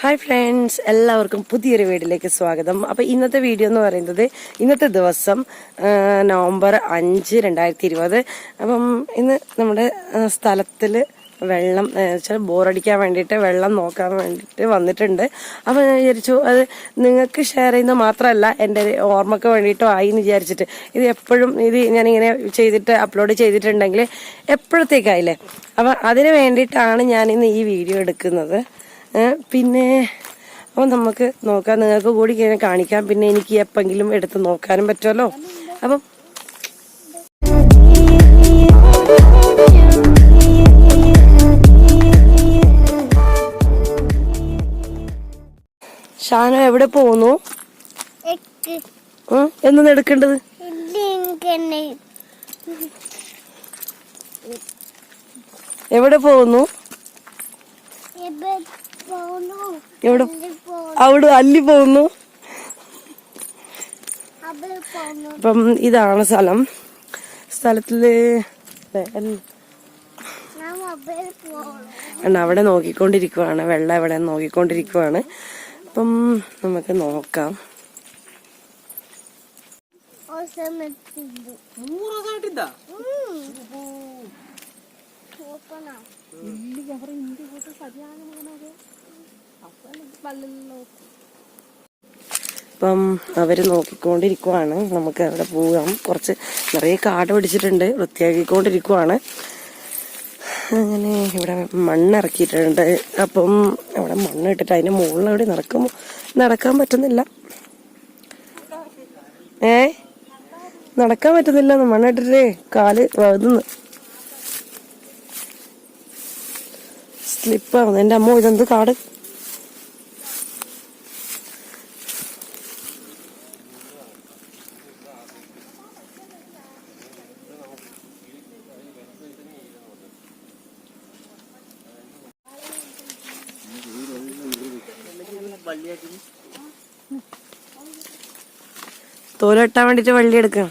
Hi friends എല്ലാവർക്കും പുതിയൊരു വീഡിയോയിലേക്ക് സ്വാഗതം. അപ്പോൾ ഇന്നത്തെ വീഡിയോ എന്ന് പറയുന്നത് ഇന്നത്തെ ദിവസം നവംബർ അഞ്ച് രണ്ടായിരത്തി ഇരുപത് അപ്പം ഇന്ന് നമ്മുടെ സ്ഥലത്തിൽ വെള്ളം വെച്ചാൽ ബോറടിക്കാൻ വേണ്ടിയിട്ട് വെള്ളം നോക്കാൻ വേണ്ടിയിട്ട് വന്നിട്ടുണ്ട്. അപ്പോൾ ഞാൻ വിചാരിച്ചു അത് നിങ്ങൾക്ക് ഷെയർ ചെയ്യുന്നത് മാത്രമല്ല എന്റെ ഓർമ്മയ്ക്ക് വേണ്ടിയിട്ടോ ആയി എന്ന് വിചാരിച്ചിട്ട്. ഇത് എപ്പോഴും ഇത് ഞാനിങ്ങനെ ചെയ്തിട്ട് അപ്ലോഡ് ചെയ്തിട്ടുണ്ടെങ്കിൽ എപ്പോഴത്തേക്കായില്ലേ? അപ്പം അതിന് വേണ്ടിയിട്ടാണ് ഞാൻ ഇന്ന് ഈ വീഡിയോ എടുക്കുന്നത്. പിന്നെ അപ്പം നമുക്ക് നോക്കാം. നിങ്ങൾക്ക് കൂടി ഇങ്ങനെ കാണിക്കാം. പിന്നെ എനിക്ക് എപ്പെങ്കിലും എടുത്ത് നോക്കാനും പറ്റുമല്ലോ. അപ്പം ഷാനോ എവിടെ പോകുന്നു എന്നാണ് എടുക്കേണ്ടത്? എവിടെ പോകുന്നു എവിടെ? അവിടെ അല്ലി പോകുന്നു. അപ്പം ഇതാണ് സ്ഥലം. സ്ഥലത്തിൽ അവിടെ നോക്കിക്കൊണ്ടിരിക്കുവാണ്. വെള്ളം എവിടെ നോക്കിക്കൊണ്ടിരിക്കുവാണ്. അപ്പം നമുക്ക് നോക്കാം. ഓസമെത്തിണ്ടു ഓപ്പണ അപ്പം അവർ നോക്കിക്കൊണ്ടിരിക്കുവാണ്. നമുക്ക് അവിടെ പോകാം. കുറച്ച് നിറയെ കാട് പിടിച്ചിട്ടുണ്ട്. വൃത്തിയാക്കിക്കൊണ്ടിരിക്കുവാണ്. അങ്ങനെ ഇവിടെ മണ്ണിറക്കിയിട്ടുണ്ട്. അപ്പം അവിടെ മണ്ണ് ഇട്ടിട്ട് അതിന്റെ മുകളിൽ അവിടെ നടക്കുമ്പോ നടക്കാൻ പറ്റുന്നില്ല. ഏ? നടക്കാൻ പറ്റുന്നില്ല. മണ്ണിട്ടിട്ടേ കാൽ വഴുതുന്നു. സ്ലിപ്പാവുന്നു എന്റെ അമ്മ ഇതെന്ത് കാട്? തോലെട്ടാൻ വേണ്ടിട്ട് വള്ളി എടുക്കണം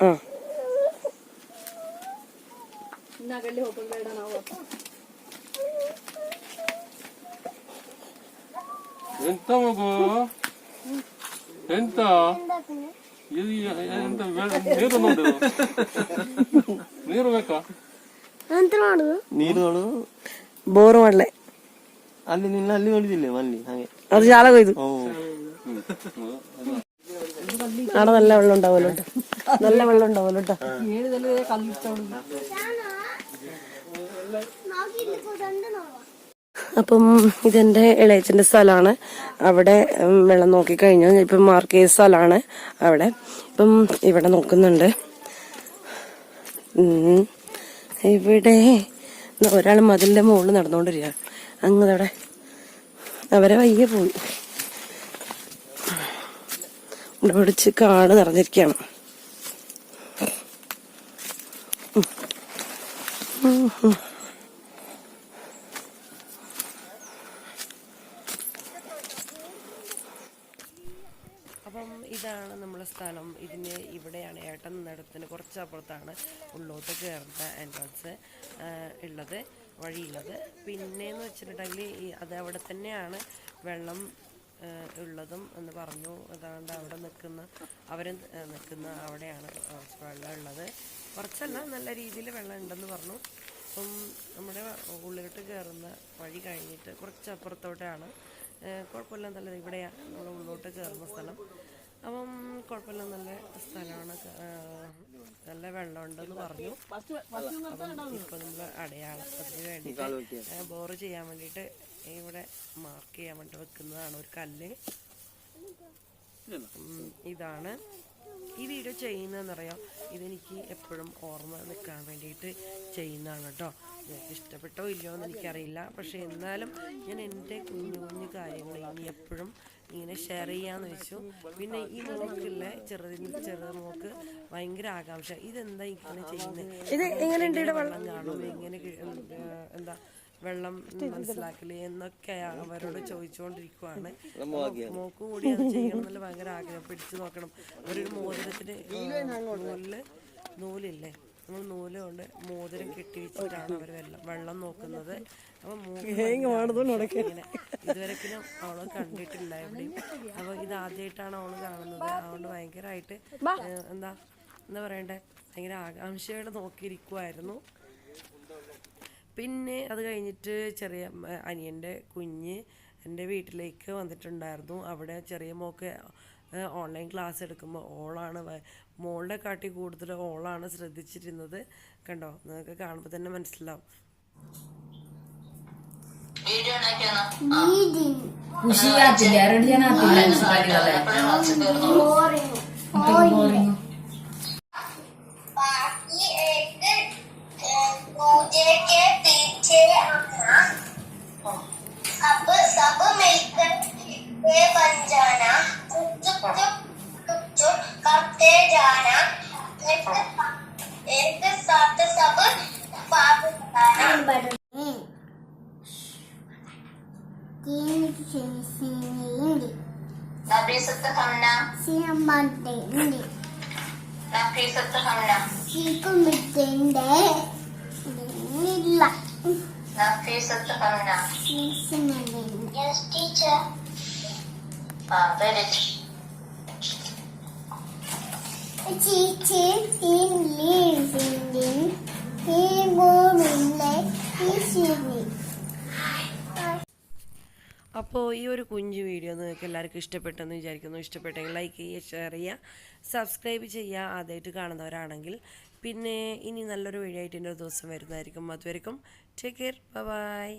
ಹಾ ಎಂತ ಮಗು ಎಂತ ಇದು ಎಂತ ವೇ- ನೀರು ನೋಡು ನೀರು ಬೇಕಾ ಅಂತ ನೋಡು ನೀರು ನೋಡು ಬೋರ್ ಮಾಡ್ಲೆ ಅಲ್ಲಿ ನಿನ್ನ ಅಲ್ಲಿ ನೋಡಿದಿಲ್ಲ ಅಲ್ಲಿ ಹಾಗೆ അത് ചാല കൊയ്തു ಓ അവിടെ നല്ല വെള്ളം ഉണ്ടാവുമല്ലോ ട്ടോ. നല്ല വെള്ളം ഉണ്ടാവുമല്ലോ കേട്ടോ അപ്പം ഇതെന്റെ ഇളയച്ചന്റെ സ്ഥലമാണ്. അവിടെ വെള്ളം നോക്കിക്കഴിഞ്ഞാൽ ഇപ്പം മാർക്ക് ചെയ്ത സ്ഥലമാണ് അവിടെ. ഇപ്പം ഇവിടെ നോക്കുന്നുണ്ട്. ഇവിടെ ഒരാൾ മതിലിന്റെ മുകളിൽ നടന്നുകൊണ്ടിരിക്കുക അങ്ങതവിടെ. അവരെ വയ്യ പോയി. ഇവിടെ പിടിച്ച് കാട് നിറഞ്ഞിരിക്കുകയാണ്. അപ്പം ഇതാണ് നമ്മളെ സ്ഥലം. ഇതിന് ഇവിടെയാണ് ഏട്ടൻ നടത്തിന് കുറച്ച് അപ്പുറത്താണ് ഉള്ളോട്ട് കയറുന്ന എൻട്രൻസ് ഉള്ളത് വഴിയുള്ളത്. പിന്നെന്ന് വെച്ചിട്ടുണ്ടെങ്കിൽ അത് അവിടെ തന്നെയാണ് വെള്ളം ഉള്ളതും എന്ന് പറഞ്ഞു. അതാണ്ട് അവിടെ നിൽക്കുന്ന അവർ നിൽക്കുന്ന അവിടെയാണ് വെള്ളം ഉള്ളത്. കുറച്ചല്ല നല്ല രീതിയിൽ വെള്ളം ഉണ്ടെന്ന് പറഞ്ഞു. അപ്പം നമ്മുടെ ഉള്ളിലോട്ട് കയറുന്ന വഴി കഴിഞ്ഞിട്ട് കുറച്ച് അപ്പുറത്തോട്ടാണ് കുഴപ്പമില്ല നല്ല ഇവിടെയാണ് നമ്മൾ ഉള്ളിലോട്ട് കയറുന്ന സ്ഥലം. അപ്പം കുഴപ്പമില്ല നല്ല സ്ഥലമാണ്. നല്ല വെള്ളമുണ്ടെന്ന് പറഞ്ഞു. ഇപ്പൊ നമ്മൾ അടയാളത്തിന് വേണ്ടിയിട്ട് ബോറ് ചെയ്യാൻ വേണ്ടിയിട്ട് ഇവിടെ മാർക്ക് ചെയ്യാൻ വേണ്ടി വെക്കുന്നതാണ് ഒരു കല്ല്. ഇതാണ്. ഈ വീഡിയോ ചെയ്യുന്നതെന്നറിയാം? ഇതെനിക്ക് എപ്പോഴും ഓർമ്മ നിൽക്കാൻ വേണ്ടിയിട്ട് ചെയ്യുന്നതാണ് കേട്ടോ. നിങ്ങൾക്ക് ഇഷ്ടപ്പെട്ടോ ഇല്ലയോ എന്ന് എനിക്കറിയില്ല. പക്ഷേ എന്നാലും ഞാൻ എന്റെ കുഞ്ഞു കുഞ്ഞു കാര്യങ്ങൾ ഇനി എപ്പോഴും ഇങ്ങനെ ഷെയർ ചെയ്യാന്ന് വെച്ചു. പിന്നെ ഈ മോക്കുള്ള ചെറുതിന് ചെറുത് മോക്ക് ഭയങ്കര ആകാംക്ഷ. ഇതെന്താ ഇങ്ങനെ ചെയ്യുന്നത് ഇത് എങ്ങനെ വെള്ളം കാണും എങ്ങനെ എന്താ? വെള്ളം മനസ്സിലാക്കൽ എന്നൊക്കെ അവരോട് ചോദിച്ചുകൊണ്ടിരിക്കുവാണ്. മോക്ക് കൂടി അത് ചെയ്യണം എന്നുള്ള ഭയങ്കര ആഗ്രഹം. പിടിച്ചു നോക്കണം. അവരൊരു മോതിരത്തിന് നൂലിൽ നൂലില്ലേ? നമ്മൾ നൂൽ കൊണ്ട് മോതിരം കെട്ടി വെച്ചിട്ടാണ് അവർ വെള്ളം വെള്ളം നോക്കുന്നത്. അപ്പൊ ഇങ്ങനെ. ഇതുവരെക്കിനും അവൾ കണ്ടിട്ടില്ല എവിടെയും. അപ്പൊ ഇത് ആദ്യമായിട്ടാണ് അവൾ കാണുന്നത്. അതുകൊണ്ട് ഭയങ്കരമായിട്ട് എന്താ എന്താ പറയണ്ടേ? ഭയങ്കര ആകാംക്ഷയോടെ നോക്കിയിരിക്കുമായിരുന്നു പിന്നെ അത് കഴിഞ്ഞിട്ട് ചെറിയ അനിയന്റെ കുഞ്ഞ് എന്റെ വീട്ടിലേക്ക് വന്നിട്ടുണ്ടായിരുന്നു. അവിടെ ചെറിയ മോക്ക് ഓൺലൈൻ ക്ലാസ് എടുക്കുമ്പോൾ ഓളാണ് മോളുടെ കാട്ടി കൂടുതൽ ഓളാണ് ശ്രദ്ധിച്ചിരുന്നത്. കണ്ടോ? നിങ്ങൾക്ക് കാണുമ്പോൾ തന്നെ മനസ്സിലാവും. Yang baru ini. Sini sini ini. Sini ini. Siku. Ini lah. Sini sini ini. Yes teacher. Ah, very teacher in living he അപ്പോൾ ഈ ഒരു കുഞ്ഞു വീഡിയോ നിങ്ങൾക്ക് എല്ലാവർക്കും ഇഷ്ടപ്പെട്ടെന്ന് വിചാരിക്കുന്നു. ഇഷ്ടപ്പെട്ടെങ്കിൽ ലൈക്ക് ചെയ്യുക ഷെയർ ചെയ്യുക സബ്സ്ക്രൈബ് ചെയ്യുക ആദ്യമായിട്ട് കാണുന്നവരാണെങ്കിൽ പിന്നെ ഇനി നല്ലൊരു വീഡിയോ ആയിട്ട് എന്റെ ദിവസം വരുന്നതായിരിക്കും. അതുവരെക്കും ടേക്ക് കെയർ ബൈ